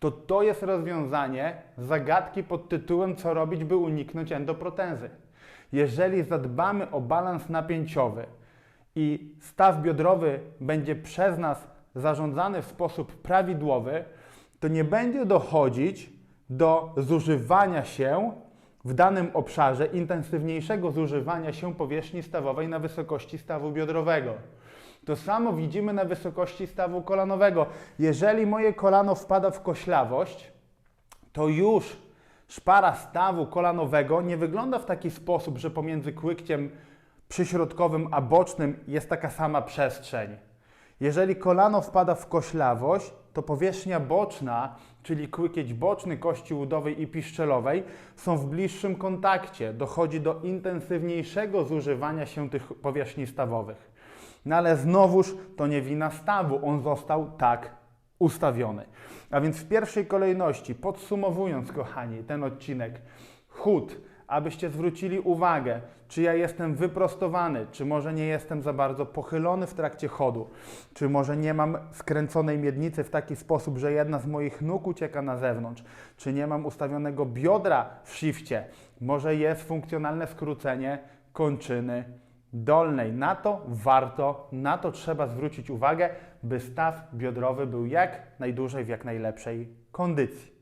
to to jest rozwiązanie zagadki pod tytułem co robić, by uniknąć endoprotezy. Jeżeli zadbamy o balans napięciowy i staw biodrowy będzie przez nas zarządzany w sposób prawidłowy, to nie będzie dochodzić do zużywania się w danym obszarze, intensywniejszego zużywania się powierzchni stawowej na wysokości stawu biodrowego. To samo widzimy na wysokości stawu kolanowego. Jeżeli moje kolano wpada w koślawość, to już szpara stawu kolanowego nie wygląda w taki sposób, że pomiędzy kłykciem przyśrodkowym a bocznym jest taka sama przestrzeń. Jeżeli kolano wpada w koślawość, to powierzchnia boczna, czyli kłykieć boczny kości udowej i piszczelowej, są w bliższym kontakcie. Dochodzi do intensywniejszego zużywania się tych powierzchni stawowych. No ale znowuż to nie wina stawu, on został tak ustawiony. A więc w pierwszej kolejności, podsumowując, kochani, ten odcinek, chód, abyście zwrócili uwagę, czy ja jestem wyprostowany, czy może nie jestem za bardzo pochylony w trakcie chodu, czy może nie mam skręconej miednicy w taki sposób, że jedna z moich nóg ucieka na zewnątrz, czy nie mam ustawionego biodra w shifcie, może jest funkcjonalne skrócenie kończyny dolnej. Na to warto, na to trzeba zwrócić uwagę, by staw biodrowy był jak najdłużej w jak najlepszej kondycji.